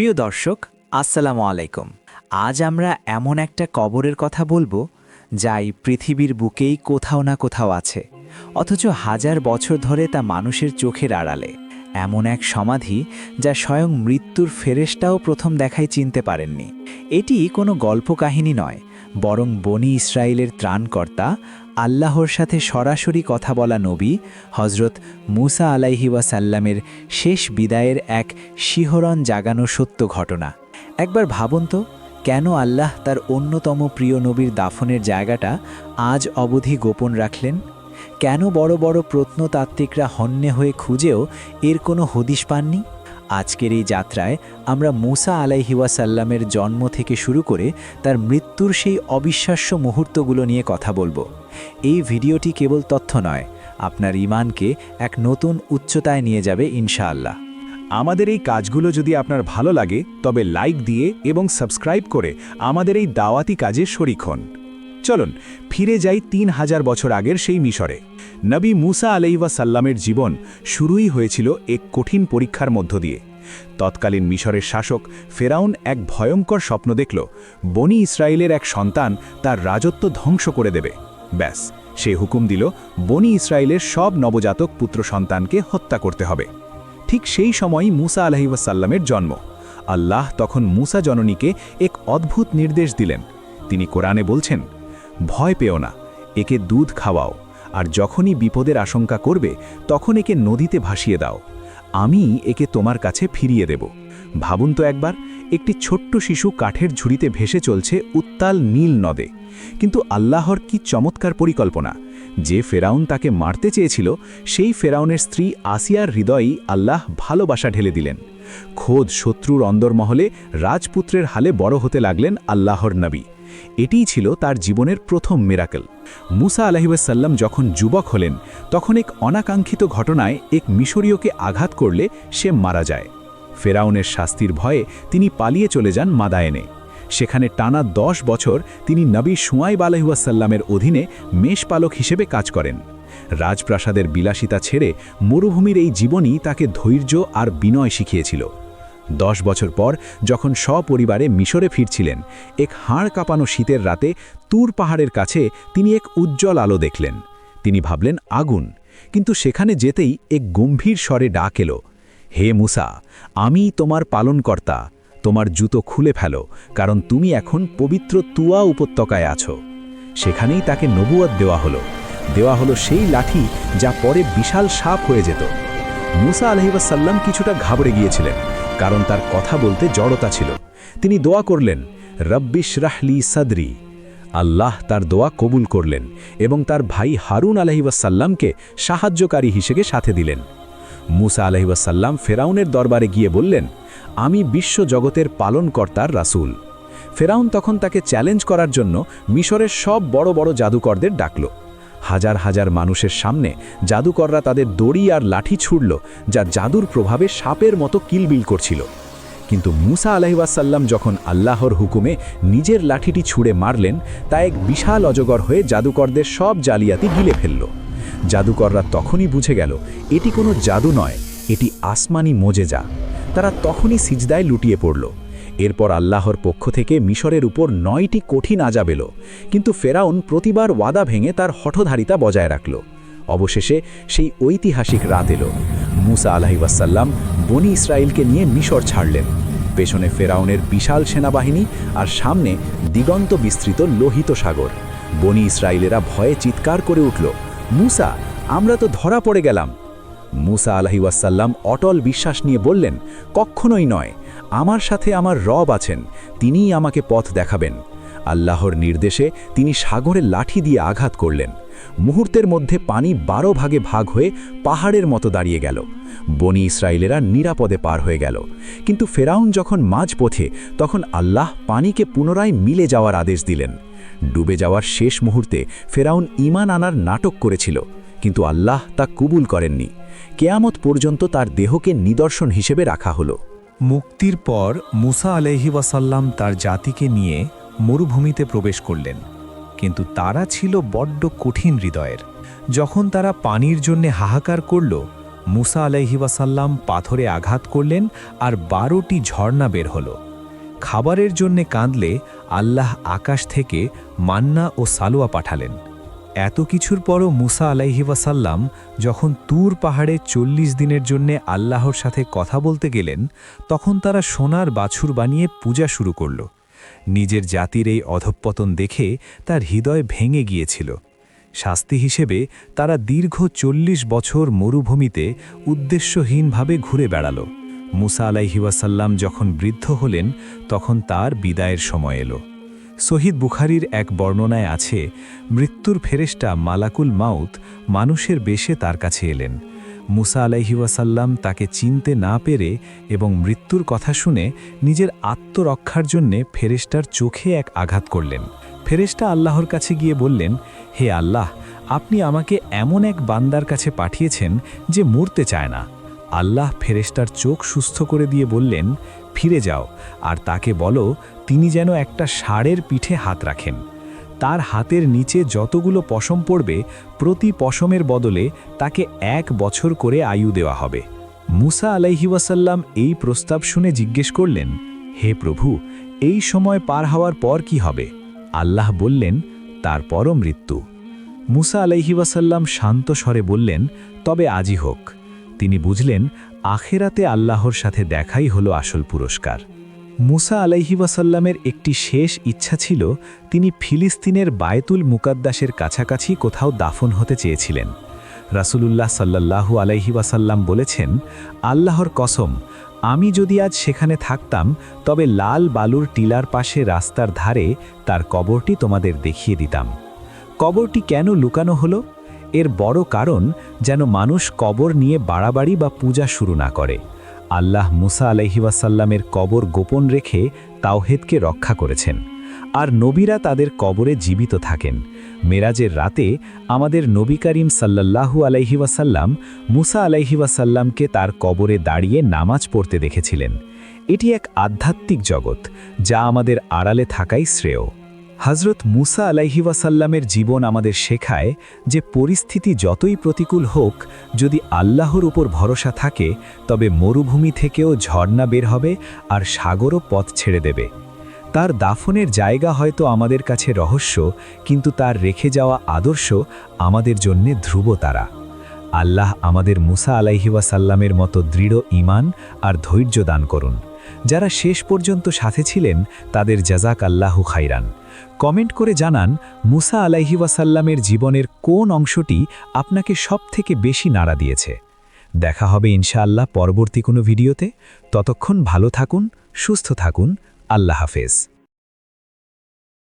প্রিয় দর্শক, আসসালামু আলাইকুম। আজ আমরা এমন একটা কবরের কথা বলব, যাই পৃথিবীর বুকেই কোথাও না কোথাও আছে, অথচ হাজার বছর ধরে তা মানুষের চোখের আড়ালে। এমন এক সমাধি যা স্বয়ং মৃত্যুর ফেরেশটাও প্রথম দেখায় চিনতে পারেননি। এটি কোনো গল্প কাহিনী নয়, বরং বনি ইসরায়েলের ত্রাণকর্তা আল্লাহর সাথে সরাসরি কথা বলা নবী হজরত মুসা আলাইহি ওয়াসাল্লামের শেষ বিদায়ের এক শিহরণ জাগানো সত্য ঘটনা। একবার ভাবুন তো, কেন আল্লাহ তার অন্যতম প্রিয় নবীর দাফনের জায়গাটা আজ অবধি গোপন রাখলেন? কেন বড় বড় প্রত্নতাত্ত্বিকরা হন্যে হয়ে খুঁজেও এর কোনো হদিশ পাননি? আজকের এই যাত্রায় আমরা মুসা আলাইহিওয়াসাল্লামের জন্ম থেকে শুরু করে তার মৃত্যুর সেই অবিশ্বাস্য মুহূর্তগুলো নিয়ে কথা বলব। এই ভিডিওটি কেবল তথ্য নয়, আপনার ইমানকে এক নতুন উচ্চতায় নিয়ে যাবে ইনশাআল্লাহ। আমাদের এই কাজগুলো যদি আপনার ভালো লাগে, তবে লাইক দিয়ে এবং সাবস্ক্রাইব করে আমাদের এই দাওয়াতি কাজে শরিক হন। চলুন, ফিরে যাই তিন হাজার বছর আগের সেই মিশরে। নবী মুসা আলাইবা সাল্লামের জীবন শুরুই হয়েছিল এক কঠিন পরীক্ষার মধ্য দিয়ে। তৎকালীন মিশরের শাসক ফেরাউন এক ভয়ঙ্কর স্বপ্ন দেখল, বনি ইসরায়েলের এক সন্তান তার রাজত্ব ধ্বংস করে দেবে। ব্যাস, সে হুকুম দিল, বনি ইসরায়েলের সব নবজাতক পুত্র সন্তানকে হত্যা করতে হবে। ঠিক সেই সময়ই মুসা আলহিবাসাল্লামের জন্ম। আল্লাহ তখন মুসা জননীকে এক অদ্ভুত নির্দেশ দিলেন। তিনি কোরআনে বলছেন, ভয় পেও না, একে দুধ খাওয়াও, আর যখনই বিপদের আশঙ্কা করবে, তখন একে নদীতে ভাসিয়ে দাও। আমি একে তোমার কাছে ফিরিয়ে দেব। ভাবুন তো একবার, একটি ছোট্ট শিশু কাঠের ঝুড়িতে ভেসে চলছে উত্তাল নীল নদে। কিন্তু আল্লাহর কি চমৎকার পরিকল্পনা! যে ফেরাউন তাকে মারতে চেয়েছিল, সেই ফেরাউনের স্ত্রী আসিয়ার হৃদয়েই আল্লাহ ভালোবাসা ঢেলে দিলেন। খোদ শত্রুর অন্দরমহলে রাজপুত্রের হালে বড় হতে লাগলেন আল্লাহর নবী। এটিই ছিল তার জীবনের প্রথম মেরাকেল মুসা আলহিবাসাল্লাম যখন যুবক হলেন, তখন এক অনাকাঙ্ক্ষিত ঘটনায় এক মিশরীয়কে আঘাত করলে সে মারা যায়। ফেরাউনের শাস্তির ভয়ে তিনি পালিয়ে চলে যান মাদায়েনে। সেখানে টানা দশ বছর তিনি নবী সুয়াইব আলহিউসাল্লামের অধীনে মেষপালক হিসেবে কাজ করেন। রাজপ্রাসাদের বিলাসিতা ছেড়ে মরুভূমির এই জীবনই তাকে ধৈর্য আর বিনয় শিখিয়েছিল। দশ বছর পর যখন সপরিবারে মিশরে ফিরছিলেন, এক হাড় কাঁপানো শীতের রাতে তুর পাহাড়ের কাছে তিনি এক উজ্জ্বল আলো দেখলেন। তিনি ভাবলেন, আগুন! কিন্তু সেখানে যেতেই এক গম্ভীর স্বরে ডাক এলো, হে মুসা, আমি তোমার পালনকর্তা, তোমার জুতো খুলে ফেলো, কারণ তুমি এখন পবিত্র তুয়া উপত্যকায় আছো। সেখানেই তাকে নবুয়ত দেওয়া হলো। দেওয়া হলো সেই লাঠি যা পরে বিশাল সাপ হয়ে যেত। মুসা আলহিবাসাল্লাম কিছুটা ঘাবড়ে গিয়েছিলেন। কারণ তার কথা বলতে জড়তা ছিল। তিনি দোয়া করলেন রব্বিশ রাহলি সাদরি। আল্লাহ তার দোয়া কবুল করলেন এবং তার ভাই হারুন আলহিবাসাল্লামকে সাহায্যকারী হিসেবে সাথে দিলেন। মুসা আলহিবাসাল্লাম ফেরাউনের দরবারে গিয়ে বললেন, আমি বিশ্ব জগতের পালনকর্তার রাসুল। ফেরাউন তখন তাকে চ্যালেঞ্জ করার জন্য মিশরের সব বড় বড় জাদুকরদের ডাকল। হাজার হাজার মানুষের সামনে জাদুকররা তাদের দড়ি আর লাঠি ছুড়ল, যা জাদুর প্রভাবে সাপের মতো কিলবিল করছিল। কিন্তু মুসা আলহিবাসাল্লাম যখন আল্লাহর হুকুমে নিজের লাঠিটি ছুঁড়ে মারলেন, তা এক বিশাল অজগর হয়ে জাদুকরদের সব জালিয়াতি গিলে ফেলল। জাদুকররা তখনই বুঝে গেল, এটি কোনো জাদু নয়, এটি আসমানি মোজেজা। তারা তখনই সিজদায় লুটিয়ে পড়ল। এরপর আল্লাহর পক্ষ থেকে মিশরের উপর নয়টি কঠিন আজাব এলো। কিন্তু ফেরাউন প্রতিবার ওয়াদা ভেঙে তার হঠধারিতা বজায় রাখল। অবশেষে সেই ঐতিহাসিক রাত এলো। মুসা আলাহিবাসাল্লাম বনি ইসরায়েলকে নিয়ে মিশর ছাড়লেন। পেছনে ফেরাউনের বিশাল সেনাবাহিনী আর সামনে দিগন্ত বিস্তৃত লোহিত সাগর। বনি ইসরায়েলেরা ভয়ে চিৎকার করে উঠল, মুসা, আমরা তো ধরা পড়ে গেলাম। মুসা আলহিউসাল্লাম অটল বিশ্বাস নিয়ে বললেন কখনোই নয়। আমার সাথে আমার রব আছেন, তিনিই আমাকে পথ দেখাবেন। আল্লাহর নির্দেশে তিনি সাগরে লাঠি দিয়ে আঘাত করলেন। মুহূর্তের মধ্যে পানি বারো ভাগে ভাগ হয়ে পাহাড়ের মতো দাঁড়িয়ে গেল। বনি ইসরায়েলেরা নিরাপদে পার হয়ে গেল। কিন্তু ফেরাউন যখন মাঝপথে, তখন আল্লাহ পানিকে পুনরায় মিলে যাওয়ার আদেশ দিলেন। ডুবে যাওয়ার শেষ মুহূর্তে ফেরাউন ইমান আনার নাটক করেছিল, কিন্তু আল্লাহ তা কবুল করেননি। কেয়ামত পর্যন্ত তার দেহকে নিদর্শন হিসেবে রাখা হলো। মুক্তির পর মুসা আলহি ওয়াসাল্লাম তার জাতিকে নিয়ে মরুভূমিতে প্রবেশ করলেন। কিন্তু তারা ছিল বড্ড কঠিন হৃদয়ের। যখন তারা পানির জন্যে হাহাকার করল, মুসা আলাইহিবাসাল্লাম পাথরে আঘাত করলেন আর বারোটি ঝর্ণা বের হল। খাবারের জন্যে কাঁদলে আল্লাহ আকাশ থেকে মান্না ও সালোয়া পাঠালেন। এত কিছুর পরও মুসা আলাইহিবাসাল্লাম যখন তুর পাহাড়ে চল্লিশ দিনের জন্যে আল্লাহর সাথে কথা বলতে গেলেন, তখন তারা সোনার বাছুর বানিয়ে পূজা শুরু করল। নিজের জাতির এই অধঃপতন দেখে তার হৃদয় ভেঙে গিয়েছিল। শাস্তি হিসেবে তারা দীর্ঘ চল্লিশ বছর মরুভূমিতে উদ্দেশ্যহীনভাবে ঘুরে বেড়াল। মুসা আলাইহিওয়াসাল্লাম যখন বৃদ্ধ হলেন, তখন তার বিদায়ের সময় এলো। শহীদ বুখারির এক বর্ণনায় আছে, মৃত্যুর ফেরেস্টা মালাকুল মাউত মানুষের বেশে তার কাছে এলেন। মুসা আলাইহিওয়াসাল্লাম তাকে চিনতে না পেরে এবং মৃত্যুর কথা শুনে নিজের আত্মরক্ষার জন্যে ফেরেস্টার চোখে এক আঘাত করলেন। ফেরেস্টা আল্লাহর কাছে গিয়ে বললেন, হে আল্লাহ, আপনি আমাকে এমন এক বান্দার কাছে পাঠিয়েছেন যে মরতে চায় না। আল্লাহ ফেরেস্তার চোখ সুস্থ করে দিয়ে বললেন, ফিরে যাও, আর তাকে বলো তিনি যেন একটা ষাঁড়ের পিঠে হাত রাখেন। তার হাতের নিচে যতগুলো পশম পড়বে, প্রতি পশমের বদলে তাকে এক বছর করে আয়ু দেওয়া হবে। মুসা আলাইহিওয়াসাল্লাম এই প্রস্তাব শুনে জিজ্ঞেস করলেন, হে প্রভু, এই সময় পার হওয়ার পর কি হবে? আল্লাহ বললেন, তার তারপরও মৃত্যু। মুসা আলাইহিওয়াসাল্লাম শান্ত স্বরে বললেন, তবে আজই হোক। তিনি বুঝলেন, আখেরাতে আল্লাহর সাথে দেখাই হলো আসল পুরস্কার। মুসা আলাইহিওয়াসাল্লামের একটি শেষ ইচ্ছা ছিল, তিনি ফিলিস্তিনের বায়তুল মুকাদ্দাসের কাছাকাছি কোথাও দাফন হতে চেয়েছিলেন। রাসূলুল্লাহ সাল্লাল্লাহু আলাইহি ওয়াসাল্লাম বলেছেন, আল্লাহর কসম, আমি যদি আজ সেখানে থাকতাম, তবে লাল বালুর টিলার পাশে রাস্তার ধারে তার কবরটি তোমাদের দেখিয়ে দিতাম। কবরটি কেন লুকানো হলো? এর বড় কারণ, যেন মানুষ কবর নিয়ে বাড়াবাড়ি বা পূজা শুরু না করে। আল্লাহ মুসা আলাইহিওয়াসাল্লামের কবর গোপন রেখে তাওহেদকে রক্ষা করেছেন। আর নবীরা তাদের কবরে জীবিত থাকেন। মেরাজের রাতে আমাদের নবী করিম সাল্লাল্লাহু আলাইহিওয়াসাল্লাম মুসা আলাইহিওয়াসাল্লামকে তার কবরে দাঁড়িয়ে নামাজ পড়তে দেখেছিলেন। এটি এক আধ্যাত্মিক জগৎ, যা আমাদের আড়ালে থাকাই শ্রেয়। হজরত মুসা আলাইহিওয়াসাল্লামের জীবন আমাদের শেখায় যে পরিস্থিতি যতই প্রতিকূল হোক, যদি আল্লাহর উপর ভরসা থাকে, তবে মরুভূমি থেকেও ঝর্ণা বের হবে আর সাগরও পথ ছেড়ে দেবে। তার দাফনের জায়গা হয়তো আমাদের কাছে রহস্য, কিন্তু তার রেখে যাওয়া আদর্শ আমাদের জন্যে ধ্রুবতারা আল্লাহ আমাদের মুসা আলাইহিওয়াসাল্লামের মতো দৃঢ় ইমান আর ধৈর্য দান করুন। যারা শেষ পর্যন্ত সাথে ছিলেন, তাদের জাজাক আল্লাহু খাইরান কমেন্ট করে জানান, মুসা আলাইহিওয়াসাল্লামের জীবনের কোন অংশটি আপনাকে সবথেকে বেশি নাড়া দিয়েছে। দেখা হবে ইনশাআল্লাহ পরবর্তী কোনো ভিডিওতে। ততক্ষণ ভালো থাকুন, সুস্থ থাকুন। আল্লাহ হাফেজ।